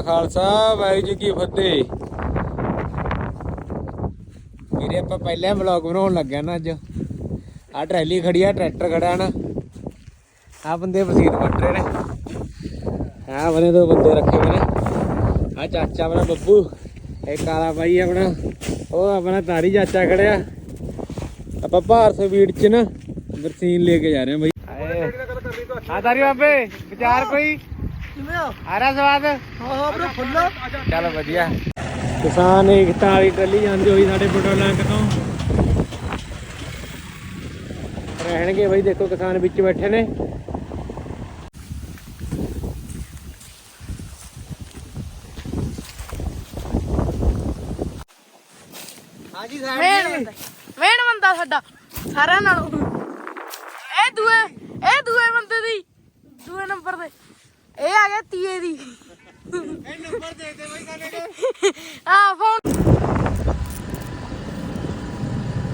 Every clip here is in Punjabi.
ਖਾਲਸਾ ਵਾਹਿਗੁਰੂ ਜੀ ਕੀ ਫਤਿਹ। ਵੀਰੇ ਆਪਾਂ ਪਹਿਲਾਂ ਵਲੌਗ ਬਣਾਉਣ ਲੱਗਿਆ ਨਾ ਅੱਜ। ਆ ਟਰੈਲੀ ਖੜੀ ਆ ਟਰੈਕਟਰ ਖੜਾ ਨਾ। ਆ ਬੰਦੇ ਵਸੀਰ ਵੱਟ ਰਹੇ ਨੇ। ਆ ਬਨੇ ਦੋ ਬੰਦੇ ਰੱਖੇ ਹੋਏ ਨੇ। ਆ ਚਾਚਾ ਆਪਣਾ ਬੱਬੂ ਇਹ ਕਾਲਾ ਬਾਈ ਆਪਣਾ। ਉਹ ਆਪਣਾ ਤਾਰੀ ਚਾਚਾ ਖੜਿਆ। ਆਪਾਂ ਭਾਰਤ ਵੀੜ ਚ ਨਾ ਬਰਸੀਨ ਲੈ ਕੇ ਜਾ ਰਹੇ ਹਾਂ ਬਾਈ। ਆ ਤਾਰੀ ਬਾਬੇ ਵਿਚਾਰ ਕੋਈ ਕਿਵੇਂ ਆ ਆ ਰਿਹਾ ਸਵਾਦ? ਹਾਂ ਹਾਂ ਬ్రో ਫੁੱਲ? ਚੱਲ ਵਧੀਆ। ਕਿਸਾਨ ਏਕਤਾ ਵਾਲੀ ਟੱਲੀ ਜਾਂਦੀ ਹੋਈ ਸਾਡੇ ਪੈਟਰੋਲਾਂ ਤੋਂ। ਰਹਿਣਗੇ ਬਈ ਦੇਖੋ ਕਿਸਾਨ ਵਿੱਚ ਬੈਠੇ ਨੇ। ਹਾਂਜੀ ਮੇਨ ਬੰਦਾ ਮੇਨ ਬੰਦਾ ਸਾਡਾ ਸਾਰਿਆਂ ਨਾਲੋਂ। ਇਹ ਦੂਏ ਇਹ ਦੂਏ ਬੰਦੇ ਦੀ ਦੂਏ ਨੰਬਰ ਤੇ ਇਹ ਆ ਗਿਆ ਤੀਏ ਦੀ। ਇਹ ਨੰਬਰ ਦੇ ਦੇ ਬਈ ਕਾਨੇ ਆ ਫੋਨ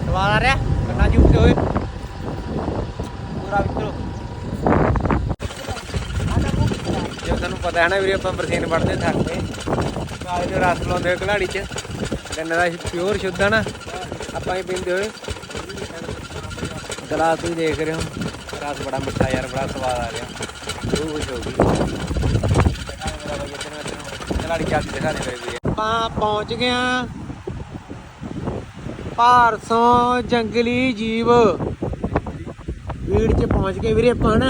ਸਵਾਲ ਆ ਰਿਹਾ। ਕੰਨਾ ਜੁੱਟੇ ਹੋਏ ਪੂਰਾ ਵਿਚਰੋ ਜੇ ਤੁਹਾਨੂੰ ਪਤਾ ਹੈ ਨਾ ਵੀਰੇ, ਆਪਾਂ ਬਰਸੀਨ ਵੜਦੇ ਥੱਕਦੇ ਕਾਲੇ ਦੇ ਰਸ ਲਾਉਂਦੇ ਹੋਏ ਕਲਾੜੀ ਚ। ਗੰਨੇ ਦਾ ਪਿਓਰ ਸ਼ੁੱਧ ਆ ਨਾ। ਆਪਾਂ ਹੀ ਪੀਂਦੇ ਹੋਏ। ਗਲਾਸ ਵੀ ਦੇਖ ਰਹੇ ਹੋ। ਰਸ ਬੜਾ ਮਿੱਠਾ ਯਾਰ, ਬੜਾ ਸਵਾਦ ਆ ਰਿਹਾ। ਰੂਹ ਖੁਸ਼ ਹੋ ਗਈ। ਕਲਾੜੀ ਚਾਹਤੀ ਦਿਖਾ ਦੇ ਮੇਰੇ ਵੀਰੇ। ਆਪਾਂ ਪਹੁੰਚ ਗਏ ਆ ਭਾਰਸੋਂ ਜੰਗਲੀ ਜੀਵ। ਵੀੜ ਚ ਪਹੁੰਚ ਗਏ ਵੀਰੇ ਆਪਾਂ ਨਾ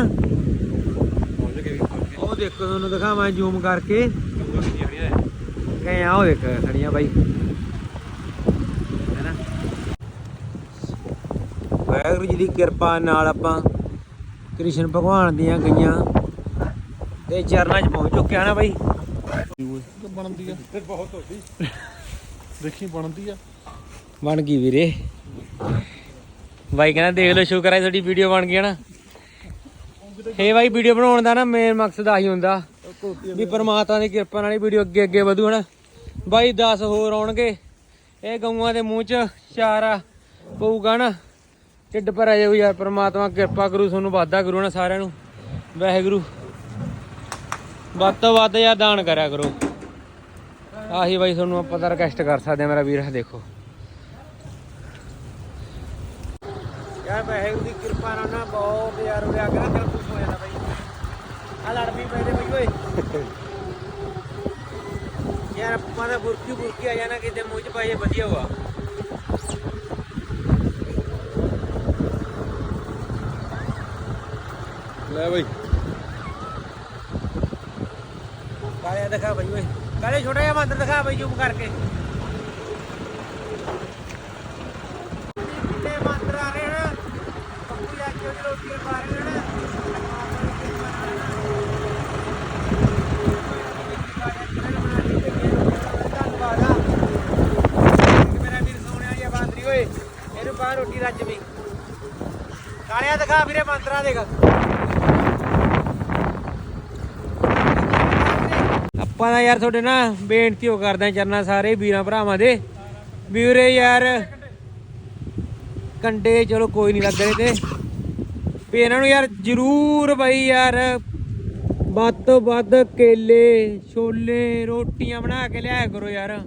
ਉਹ ਦੇਖੋ ਤੁਹਾਨੂੰ ਦਿਖਾਵਾਂ ਜ਼ੂਮ ਕਰਕੇ। ਗਏ ਆ ਉਹ ਦੇਖ ਖੜੀਆਂ ਬਾਈ। ਹੈਨਾ। ਵਾਹਿਗੁਰੂ ਜੀ ਦੀ ਕਿਰਪਾ ਨਾਲ ਆਪਾਂ ਕ੍ਰਿਸ਼ਨ ਭਗਵਾਨ ਦੀਆਂ ਗਈਆਂ। ਦੇ ਚਰਨਾਂ 'ਚ ਪਹੁੰਚ ਚੁੱਕੇ ਆ ਨਾ ਬਾਈ। ਬਣਦੀ ਆ। ਤੇ ਬਹੁਤ ਹੋ ਗਈ ਦੇਖੀ ਬਣਦੀ ਆ। ਬਣ ਗਈ ਵੀਰੇ। ਬਾਈ ਕਹਿੰਦਾ ਦੇਖ ਲਓ ਸ਼ੁਕਰ ਹੈ ਤੁਹਾਡੀ ਵੀਡੀਓ ਬਣ ਗਈ ਨਾ। ਇਹ ਬਾਈ ਵੀਡੀਓ ਬਣਾਉਣ ਦਾ ਨਾ ਮੇਨ ਮਕਸਦ ਆਹੀ ਹੁੰਦਾ ਵੀ ਪਰਮਾਤਮਾ ਦੀ ਕਿਰਪਾ ਨਾਲ ਹੀ ਵੀਡੀਓ ਅੱਗੇ ਅੱਗੇ ਵਧੂ ਹਨਾ ਬਾਈ 10 ਹੋਰ ਆਉਣਗੇ। ਇਹ ਗਊਆਂ ਦੇ ਮੂੰਹ 'ਚ ਚਾਰਾ ਪਊਗਾ ਨਾ। ਢਿੱਡ ਭਰ ਜਾਊ ਯਾਰ ਪਰਮਾਤਮਾ ਕਿਰਪਾ ਕਰੂ ਤੁਹਾਨੂੰ ਵਾਦਾ ਕਰੂ ਨਾ ਸਾਰਿਆਂ ਨੂੰ। ਵਾਹਿਗੁਰੂ। ਵੱਧ ਤੋਂ ਵੱਧ ਯਾਰ ਦਾਨ ਕਰਿਆ ਕਰੋ। ਆਹੀ ਬਾਈ ਤੁਹਾਨੂੰ ਆਪਾਂ ਤਾਂ ਰਿਕਵੈਸਟ ਕਰ ਸਕਦੇ ਆ ਮੇਰਾ ਵੀਰ ਆਹ ਦੇਖੋ। ਯਾਰ ਵਾਹਿਗੁਰੂ ਦੀ ਕਿਰਪਾ ਨਾਲ ਨਾ ਬਹੁਤ ਯਾਰ ਉਹ ਆ ਕੇ ਨਾ ਦਿਲ ਖੁਸ਼ ਹੋ ਜਾਂਦਾ ਬਾਈ। ਆ ਲੜ ਵੀ ਪੈਦੇ ਬਈ ਓਏ। ਯਾਰ ਆਪਾਂ ਦਾ ਬੁਰਕੀ ਬੁਰਕੀ ਆ ਜਾਣਾ ਕਿਤੇ ਮੂੰਹ ਚ ਪਾਈਏ ਵਧੀਆ ਹੋਆ ਲੈ ਬਈ। ਕਾਲਿਆ ਦਿਖਾ ਬਈ ਓਏ। ਕਹਿੰਦੇ ਛੋਟਾ ਜਿਹਾ ਮੰਦਰ ਦਿਖਾ ਬਈ ਜ਼ੂਮ ਕਰਕੇ। ਕਿੰਨੇ ਮੰਦਰ ਆ ਰਹੇ ਹਨ? ਪੱਪੂ ਜਾ ਕੇ ਉਹਦੀ ਰੋਟੀ ਖਾ ਰਹੇ ਹਨ। ਧੰਨਵਾਦ ਆ। ਮੇਰਾ ਵੀਰ ਸੋਹਣਿਆ ਇਹਨੂੰ ਬਾਹਰ ਰੋਟੀ ਰੱਜ ਵੀ। ਕਾਲਿਆ ਦਿਖਾ ਵੀਰੇ ਮੰਦਰਾਂ ਦੇਖ। ਆਪਾਂ ਦਾ ਯਾਰ ਤੁਹਾਡੇ ਨਾ ਬੇਨਤੀ ਉਹ ਕਰਦੇ ਚਰਨਾ ਸਾਰੇ ਵੀਰਾਂ ਭਰਾਵਾਂ ਦੇ। ਵੀਰੇ ਯਾਰ, ਕੰਡੇ ਚਲੋ ਕੋਈ ਨਹੀਂ ਲੱਗ ਰਹੇ ਤੇ। ਵੀ ਇਹਨਾਂ ਨੂੰ ਯਾਰ ਜ਼ਰੂਰ ਬਈ ਯਾਰ, ਵੱਧ ਤੋਂ ਵੱਧ ਕੇਲੇ, ਛੋਲੇ, ਰੋਟੀਆਂ ਬਣਾ ਕੇ ਲਿਆਇਆ ਕਰੋ ਯਾਰ।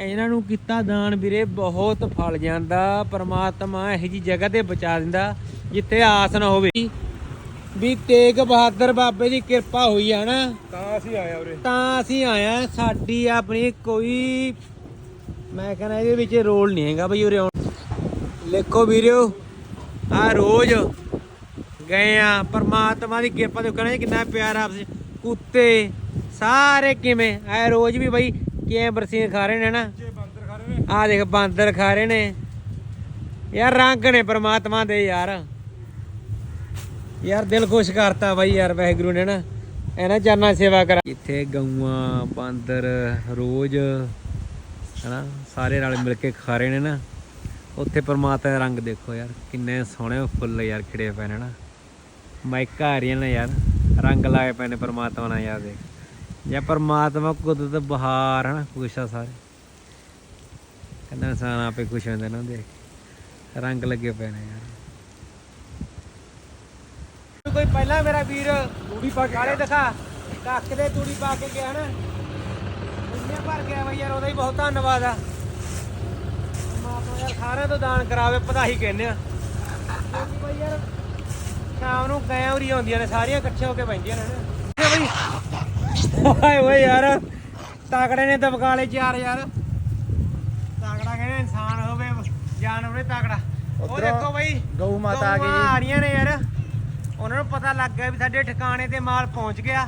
ਇਹਨਾਂ ਨੂੰ ਕੀਤਾ ਦਾਨ ਵੀਰੇ, ਬਹੁਤ ਫਲ ਜਾਂਦਾ, ਪਰਮਾਤਮਾ ਇਹੋ ਜੀ ਜਗ੍ਹਾ ਤੇ ਬਚਾ ਦਿੰਦਾ, ਜਿੱਥੇ ਆਸ ਨਾ ਹੋਵੇ। ਵੀ ਤੇਗ ਬਹਾਦਰ ਬਾਬੇ ਦੀ ਕਿਰਪਾ ਹੋਈ ਹੈ ਨਾ। ਤਾਂ ਅਸੀਂ ਆਏ ਆ ਉਰੇ। ਤਾਂ ਅਸੀਂ ਆਇਆ ਸਾਡੀ ਆਪਣੀ ਕੋਈ ਮੈਂ ਕਹਿੰਦਾ ਇਹਦੇ ਵਿੱਚ ਰੋਲ ਨਹੀਂ ਹੈਗਾ ਬਈ ਉਰੇ ਲਿਖੋ ਵੀਰਿਓ ਆ ਰੋਜ਼ ਗਏ ਆ ਪਰਮਾਤਮਾ ਦੀ ਕਿਰਪਾ ਦੇ ਕਹਿੰਦੇ ਕਿੰਨਾ ਪਿਆਰ ਆਪਸ ਵਿੱਚ। ਕੁੱਤੇ ਸਾਰੇ ਕਿਵੇਂ? ਆ ਰੋਜ਼ ਵੀ ਬਈ ਕਿਵੇਂ ਬਰਸੀਨ ਖਾ ਰਹੇ ਨੇ ਨੇ। ਆ ਦੇਖ ਬਾਂਦਰ ਖਾ ਰਹੇ ਨੇ। ਯਾਰ ਰੰਗ ਨੇ ਪ੍ਰਮਾਤਮਾ ਦੇ ਯਾਰ। ਯਾਰ ਦਿਲ ਖੁਸ਼ ਕਰਤਾ ਬਾਈ ਯਾਰ ਵਾਹਿਗੁਰੂ ਨੇ ਨਾ। ਇਹਨਾਂ ਚਰਨਾਂ ਸੇਵਾ ਕਰਾ। ਇੱਥੇ ਗਊਆਂ, ਬਾਂਦਰ ਰੋਜ਼, ਹਨਾ, ਸਾਰੇ ਰਲ ਮਿਲ ਕੇ ਖਾ ਰਹੇ ਨੇ ਨਾ। ਉੱਥੇ ਪ੍ਰਮਾਤਮਾ ਦਾ ਰੰਗ ਦੇਖੋ ਯਾਰ, ਕਿੰਨੇ ਸੋਹਣੇ ਫੁੱਲ ਯਾਰ ਖਿੜੇ ਪਏ ਨੇ ਨਾ। ਮਾਈਕਾ ਆ ਰਹੀਆਂ ਨੇ ਯਾਰ, ਰੰਗ ਲਾਏ ਪਏ ਨੇ ਪ੍ਰਮਾਤਮਾ ਨਾਲ ਯਾਰ ਦੇਖ ਜਾਂ ਪ੍ਰਮਾਤਮਾ ਕੁਦਰਤ ਬਹਾਰ, ਹਨਾ, ਖੁਸ਼ ਆ ਸਾਰੇ। ਕਹਿੰਦਾ ਇਨਸਾਨ ਆਪੇ ਖੁਸ਼ ਹੁੰਦੇ ਨਾ ਦੇਖ ਰੰਗ ਲੱਗੇ ਪਏ ਨੇ ਯਾਰ। ਕੋਈ ਪਹਿਲਾਂ ਮੇਰਾ ਵੀਰ ਤੂੜੀ ਪਾ ਕੇ ਕਾਲੇ ਦਿਖਾ। ਟੱਕ ਦੇ ਤੂੜੀ ਪਾ ਕੇ ਗਿਆ ਨਾ। ਇੰਨੇ ਭਰ ਗਿਆ ਬਈ ਯਾਰ ਉਹਦਾ ਹੀ ਬਹੁਤ ਧੰਨਵਾਦ ਆ। ਮਾਪਾ ਯਾਰ ਸਾਰਿਆਂ ਤੋਂ ਦਾਨ ਕਰਾਵੇ ਪਤਾਹੀ ਕਹਿੰਦੇ ਆ। ਬਈ ਯਾਰ ਸ਼ਾਮ ਨੂੰ ਗਾਂ ਉਰੀ ਆਉਂਦੀਆਂ ਨੇ ਸਾਰੀਆਂ ਇਕੱਠੀਆਂ ਹੋ ਕੇ ਬੈਠੀਆਂ ਨੇ ਨਾ। ਓਏ ਓਏ ਯਾਰ ਤਾਕੜੇ ਨੇ ਦਬਕਾਲੇ ਚਾਰ ਯਾਰ। ਤਾਕੜਾ ਕਹਿੰਦੇ ਇਨਸਾਨ ਹੋਵੇ ਜਾਨਵਰ ਤਾਕੜਾ। ਉਹ ਦੇਖੋ ਬਈ ਗਊ ਮਾਤਾ ਆ ਗਈ। ਆ ਰਹੀਆਂ ਨੇ ਯਾਰ। ਉਹਨਾਂ ਨੂੰ ਪਤਾ ਲੱਗ ਗਿਆ ਵੀ ਸਾਡੇ ਠਿਕਾਣੇ ਤੇ ਮਾਲ ਪਹੁੰਚ ਗਿਆ।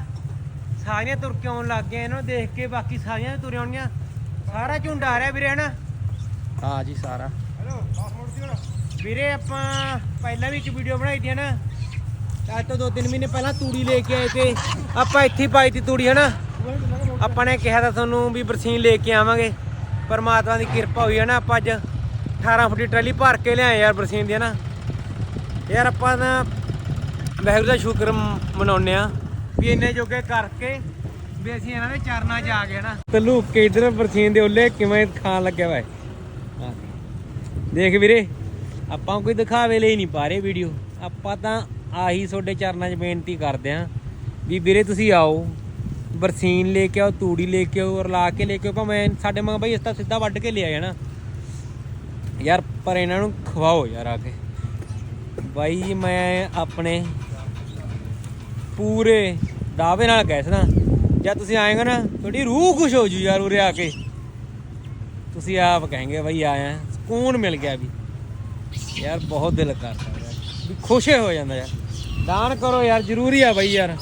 ਸਾਰੀਆਂ ਤੁਰ ਕੇ ਆਉਣ ਲੱਗ ਗਏ ਇਹਨਾਂ ਨੂੰ ਦੇਖ ਕੇ ਬਾਕੀ ਸਾਰੀਆਂ ਵੀ ਤੁਰ ਆਉਣੀਆਂ ਸਾਰਾ ਝੁੰਡ ਆ ਰਿਹਾ ਵੀਰੇ ਹਨਾ? ਹਾਂ ਜੀ ਸਾਰਾ। ਵੀਰੇ ਆਪਾਂ ਪਹਿਲਾਂ ਵੀ ਇੱਕ ਵੀਡੀਓ ਬਣਾਈ ਤੀ ਨਾ। ਅੱਜ ਤੋਂ 2-3 ਮਹੀਨੇ ਪਹਿਲਾਂ ਤੂੜੀ ਲੈ ਕੇ ਆਏ ਤੇ ਆਪਾਂ ਇੱਥੇ ਪਾਈ ਤੀ ਤੂੜੀ ਹਨਾ? ਆਪਾਂ ਨੇ ਕਿਹਾ ਤਾਂ ਤੁਹਾਨੂੰ ਵੀ ਬਰਸੀਨ ਲੈ ਕੇ ਆਵਾਂਗੇ। ਪਰਮਾਤਮਾ ਦੀ ਕਿਰਪਾ ਹੋਈ ਹੈ ਨਾ ਆਪਾਂ ਅੱਜ 18 ਫੁੱਟੀ ਟਰਾਲੀ ਭਰ ਕੇ ਲਿਆਏ ਯਾਰ ਬਰਸੀਨ ਦੀ ਨਾ ਯਾਰ ਆਪਾਂ ਨਾ ਵਾਹਿਗੁਰੂ ਦਾ ਸ਼ੁਕਰ ਮਨਾਉਂਦੇ ਆ ਵੀ ਇੰਨੇ ਜੋਗੇ ਕਰਕੇ ਵੀ ਅਸੀਂ ਇਹਨਾਂ ਦੇ ਚਰਨਾਂ 'ਚ ਆ ਗਏ ਨਾ ਤੇ ਲੁੱਕ ਕੇ ਇਧਰ ਬਰਸੀਨ ਦੇ ਉੱਲੇ ਕਿਵੇਂ ਖਾਣ ਲੱਗਿਆ ਵਾ। ਦੇਖ ਵੀਰੇ ਆਪਾਂ ਕੋਈ ਦਿਖਾਵੇ ਲਈ ਨਹੀਂ ਪਾ ਰਹੇ ਵੀਡੀਓ ਆਪਾਂ ਤਾਂ ਆਹੀ ਤੁਹਾਡੇ ਚਰਨਾਂ 'ਚ ਬੇਨਤੀ ਕਰਦੇ ਆਂ ਵੀ ਵੀਰੇ ਤੁਸੀਂ ਆਓ ਬਰਸੀਨ ਲੈ ਕੇ ਆਓ ਤੂੜੀ ਲੈ ਕੇ ਆਓ ਰਲਾ ਕੇ ਲੈ ਕੇ ਆਓ ਭਾਵੇਂ ਸਾਡੇ ਮੰਗ ਬਈ ਇਸ ਤਾਂ ਸਿੱਧਾ ਵੱਢ ਕੇ ਲਿਆ ਜਾਣਾ ਯਾਰ ਪਰ ਇਹਨਾਂ ਨੂੰ ਖਵਾਓ ਯਾਰ ਆ ਕੇ। ਬਾਈ ਮੈਂ ਆਪਣੇ ਪੂਰੇ ਦਾਅਵੇ ਨਾਲ ਕਹਿ ਸਕਦਾ। ਜਦ ਤੁਸੀਂ ਆਏਗਾ ਨਾ, ਤੁਹਾਡੀ ਰੂਹ ਖੁਸ਼ ਹੋ ਜੂ ਯਾਰ ਉਰੇ ਆ ਕੇ। ਤੁਸੀਂ ਆਪ ਕहेंगे ਬਈ ਆਇਆ, ਸਕੂਨ ਮਿਲ ਗਿਆ ਵੀ। ਯਾਰ ਬਹੁਤ ਦਿਲ ਕਰਦਾ ਯਾਰ। ਵੀ ਖੁਸ਼ ਹੋ ਜਾਂਦਾ ਯਾਰ। ਦਾਨ ਕਰੋ ਯਾਰ, ਜ਼ਰੂਰੀ ਆ ਬਈ ਯਾਰ।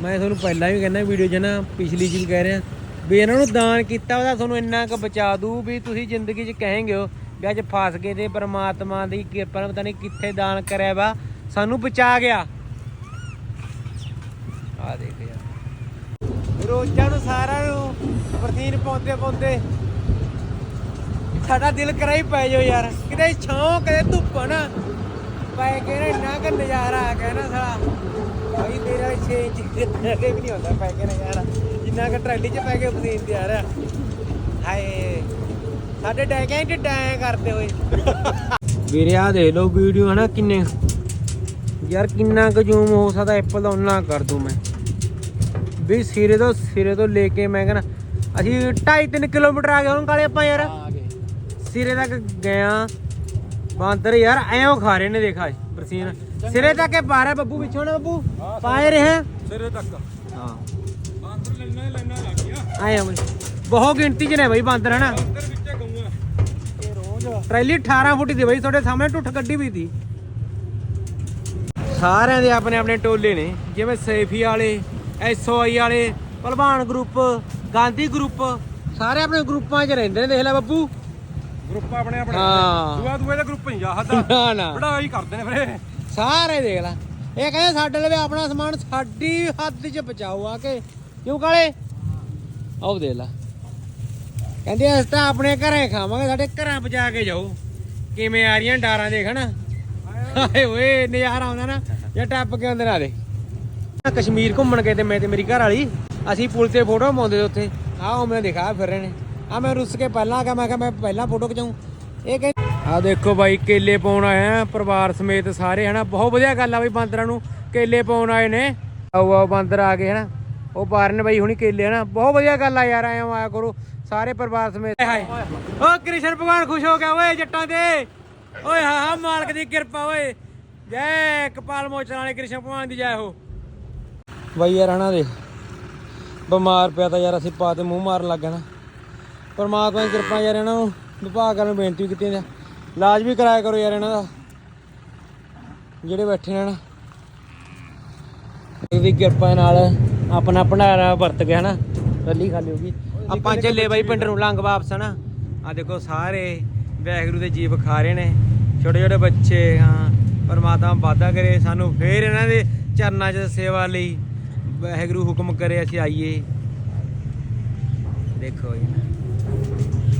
ਮੈਂ ਤੁਹਾਨੂੰ ਪਹਿਲਾਂ ਵੀ ਕਹਿੰਦਾ, ਵੀਡੀਓ 'ਚ ਨਾ ਪਿਛਲੀ ਚ ਕਹਿ ਰਿਹਾ। ਵੀ ਇਹਨਾਂ ਨੂੰ ਦਾਨ ਕੀਤਾ, ਉਹਦਾ ਤੁਹਾਨੂੰ ਇੰਨਾ ਕੁ ਬਚਾ ਦੂ ਵੀ ਤੁਸੀਂ ਜ਼ਿੰਦਗੀ 'ਚ ਕਹੇਂਗੇ ਹੋ ਵੀ ਅੱਜ ਫਸ ਗਏ ਤੇ ਪਰਮਾਤਮਾ ਦੀ ਕਿਰਪਾ ਨਾਲ ਪਤਾ ਨਹੀਂ ਕਿੱਥੇ ਦਾਨ ਕਰਿਆ ਵਾ। ਸਾਨੂੰ ਬਚਾ ਗਿਆ। ਆ ਦੇਖ ਯਾਰ। ਰੋਜ਼ਾਂ ਨੂੰ ਸਾਰਿਆਂ ਨੂੰ ਪ੍ਰਤੀਨ ਪਾਉਂਦੇ ਪਾਉਂਦੇ ਸਾਡਾ ਦਿਲ ਕਰਾ ਹੀ ਪੈ ਜਾਓ ਯਾਰ। ਕਿਤੇ ਛਾਂ ਕਦੇ ਧੁੱਪ ਨਾ ਪੈ ਕੇ ਨਾ ਇੰਨਾ ਕੁ ਨਜ਼ਾਰਾ ਆ ਗਿਆ ਨਾ ਸਾਲਾ। ਭਾਈ ਤੇਰਾ 6 ਇੰਚ ਦੇ ਅੱਗੇ ਵੀ ਨਹੀਂ ਹੁੰਦਾ ਪੈ ਕੇ ਨਜ਼ਾਰਾ। ਜਿੰਨਾ ਕੁ ਟਰਾਲੀ 'ਚ ਪੈ ਕੇ ਪਸੀਨ ਤੇ ਆ। ਰਿਹਾ ਹਾਏ ਸਾਡੇ ਡੈਕਾਂ ਹੀ ਡੈਂ ਕਰਦੇ ਹੋਏ ਵੀਰੇ ਆ ਦੇਖ ਲਓ ਵੀਡੀਓ ਹਨਾ ਕਿੰਨੇ। ਯਾਰ ਕਿੰਨਾ ਕੁ ਜ਼ੂਮ ਹੋ ਸਕਦਾ ਐਪਲ ਦਾ ਉਹਨਾਂ ਕਰ ਦੂੰ ਮੈਂ। ਵੀ ਸਿਰੇ ਤੋਂ ਸਿਰੇ ਤੋਂ ਲੈ ਕੇ ਮੈਂ ਕਹਿੰਦਾ ਅਸੀਂ 2.5 3 ਕਿਲੋਮੀਟਰ ਆ ਗਏ ਹੁਣ ਕਾਲੇ ਆਪਾਂ ਯਾਰ। ਆ ਗਏ। ਸਿਰੇ ਤੱਕ ਗਿਆ ਬਾਂਦਰ ਯਾਰ ਐਂ ਖਾ ਰਹੇ ਨੇ ਦੇਖਾ ਬਰਸੀਨ। ਸਿਰੇ ਤੱਕ ਇਹ ਪਾ ਰਿਹਾ ਬੱਬੂ ਪਿੱਛੋਂ ਨਾ ਬੱਬੂ? ਪਾਏ ਰਹੇ? ਸਿਰੇ ਤੱਕ। ਹਾਂ। ਬਾਂਦਰ ਲੈਣਾ ਲੈਣਾ ਲੱਗ ਗਿਆ। ਆਏ ਬਈ। ਬਹੁਤ ਗਿਣਤੀ ਚ ਨੇ ਬਈ ਬਾਂਦਰ ਹਨਾ? ਅੰਦਰ ਵਿੱਚ ਗਊਆਂ। ਇਹ ਰੋਜ਼ ਟਰੈਲੀ 18 ਫੁੱਟ ਦੀ ਬਈ ਤੁਹਾਡੇ ਸਾਹਮਣੇ ਟੁੱਟ ਗੱਡੀ ਵੀ ਸੀ ਸਾਰਿਆਂ ਦੇ ਆਪਣੇ ਆਪਣੇ ਟੋਲੇ ਨੇ ਜਿਵੇਂ ਸੇਫੀ ਵਾਲੇ ਐਸਓਆਈ ਵਾਲੇ ਭਲਵਾਨ ਗਰੁੱਪ ਗਾਂਧੀ ਗਰੁੱਪ ਸਾਰੇ ਆਪਣੇ ਗਰੁੱਪਾਂ 'ਚ ਰਹਿੰਦੇ ਨੇ ਦੇਖ ਲੈ ਬੱਬੂ। ਗਰੁੱਪ ਆਪਣੇ ਆਪਣੇ ਹਾਂ। ਦੂਆ ਦੂਏ ਦਾ ਗਰੁੱਪ ਨਹੀਂ ਆਹਦਾ ਨਾ ਨਾ। ਬੜਾਈ ਕਰਦੇ ਨੇ ਵੀਰੇ। ਸਾਰੇ ਦੇਖ ਲੈ। ਇਹ ਕਹਿੰਦੇ ਸਾਡੇ ਲਈ ਆਪਣਾ ਸਮਾਨ ਸਾਡੀ ਹੱਦ 'ਚ ਪਹੁੰਚਾਓ ਆ ਕੇ। ਕਿਉਂ ਕਾਲੇ? ਆਓ ਦੇਖ ਲੈ। ਕਹਿੰਦੇ ਅਸੀਂ ਤਾਂ ਆਪਣੇ ਘਰੇ ਖਾਵਾਂਗੇ ਸਾਡੇ ਘਰਾਂ ਪਹੁੰਚਾ ਕੇ ਜਾਓ। ਕਿਵੇਂ ਆ ਰਹੀਆਂ ਡਾਰਾਂ ਦੇਖ ਨਾ। ਹਾਏ। ਓਏ ਨਜ਼ਾਰਾ ਆਉਂਦਾ ਨਾ ਜੇ ਟੱਪ ਕੇ ਆਉਂਦੇ ਨਾ ਦੇ। ਕਸ਼ਮੀਰ ਘੁੰਮਣ ਗਏ ਤੇ ਮੈਂ ਤੇ ਮੇਰੀ ਘਰ ਵਾਲੀ ਅਸੀਂ ਪੁਲ ਤੇ ਫੋਟੋ ਪਾਉਂਦੇ ਉੱਥੇ। ਆਹ ਉਹ ਮੈਂ ਦਿਖਾ ਫਿਰ ਰਹੇ ਨੇ ਆ ਮੈਂ ਰੁੱਸ ਕੇ ਪਹਿਲਾਂ ਗਿਆ ਮੈਂ ਕਿਹਾ ਮੈਂ ਪਹਿਲਾਂ ਫੋਟੋ ਖਿਚਾਉਂ ਇਹ ਕਹਿੰਦੇ ਆ ਦੇਖੋ ਬਾਈ ਕੇਲੇ ਪਾਉਣ ਆਏ ਆ ਪਰਿਵਾਰ ਸਮੇਤ ਸਾਰੇ ਹਨਾ? ਬਹੁਤ ਵਧੀਆ ਗੱਲ ਆ ਬਈ ਬਾਂਦਰਾਂ ਨੂੰ ਕੇਲੇ ਪਾਉਣ ਆਏ ਨੇ। ਆਓ ਆਓ ਬਾਂਦਰ ਆ ਗਏ ਹਨਾ? ਉਹ ਬਾਹਰ ਨੇ ਬਾਈ ਹੁਣੀ ਕੇਲੇ ਹਨਾ? ਬਹੁਤ ਵਧੀਆ ਗੱਲ ਆ ਯਾਰ ਆਇਆ ਆਇਆ ਕਰੋ। ਸਾਰੇ ਪਰਿਵਾਰ ਸਮੇਤ। ਹਾਏ। ਓ ਕ੍ਰਿਸ਼ਨ ਭਗਵਾਨ ਖੁਸ਼ ਹੋ ਗਿਆ ਓਏ ਜੱਟਾਂ ਦੇ। ਓਏ ਹਾਂ ਹਾਂ ਮਾਲਕ ਦੀ ਕਿਰਪਾ ਓਏ। ਜੈ ਕਪਾਲ ਮੋਚਨ ਵਾਲੇ ਕ੍ਰਿਸ਼ਨ ਭਗਵਾਨ ਦੀ ਜੈ ਹੋ। ਬਾਈ ਯਾਰ ਹਨਾ ਦੇ ਬਿਮਾਰ ਪਿਆ ਤਾਂ ਯਾਰ ਅਸੀਂ ਪਾ ਤੇ ਮੂੰਹ ਮਾਰਨ ਲੱਗ ਗਏ ਨਾ। ਪਰਮਾਤਮਾ ਦੀ ਕਿਰਪਾ ਯਾਰ ਇਹਨਾਂ ਨੂੰ ਵਿਭਾਗ ਕਰਨ ਨੂੰ ਬੇਨਤੀ ਕੀਤੀ ਹੈ ਇਲਾਜ ਵੀ ਕਰਾਇਆ ਕਰੋ ਯਾਰ ਇਹਨਾਂ ਦਾ। ਜਿਹੜੇ ਬੈਠੇ ਨੇ ਨਾ। ਇਹਦੀ ਕਿਰਪਾ ਨਾਲ ਆਪਣਾ ਭੰਡਾਰਾ ਵਰਤ ਗਿਆ ਨਾ ਰੱਲੀ ਖਾਲੀ ਹੋ ਗਈ। ਆਪਾਂ ਚੱਲੇ ਬਾਈ ਪਿੰਡ ਨੂੰ ਲੰਘ ਵਾਪਸ ਨਾ ਆ ਦੇਖੋ ਸਾਰੇ ਵਾਹਿਗੁਰੂ ਦੇ ਜੀਵ ਖਾ ਰਹੇ ਨੇ। ਛੋਟੇ ਛੋਟੇ ਬੱਚੇ ਹਾਂ ਪਰਮਾਤਮਾ ਵਾਦਾ ਕਰੇ ਸਾਨੂੰ ਫੇਰ ਇਹਨਾਂ ਦੇ ਚਰਨਾਂ 'ਚ ਸੇਵਾ ਲਈ। ਵਾਹਿਗੁਰੂ ਹੁਕਮ ਕਰੇ ਅਸੀਂ ਆਈਏ। ਦੇਖੋ ਜੀ।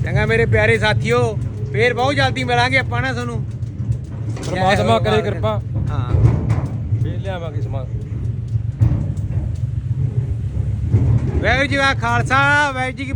ਚੰਗਾ ਮੇਰੇ ਪਿਆਰੇ ਸਾਥੀਓ ਫੇਰ ਬਹੁਤ ਜਲਦੀ ਮਿਲਾਂਗੇ ਆਪਾਂ ਨਾ ਤੁਹਾਨੂੰ। ਪਰਮਾਤਮਾ ਕਰੇ ਕਿਰਪਾ। ਹਾਂ। ਫੇਰ ਲਿਆਵਾਂਗੇ ਸਮਾਨ। ਵਾਹਿਗੁਰੂ ਜੀ ਕਾ ਖਾਲਸਾ ਵਾਹਿਗੁਰੂ ਜੀ ਕੀ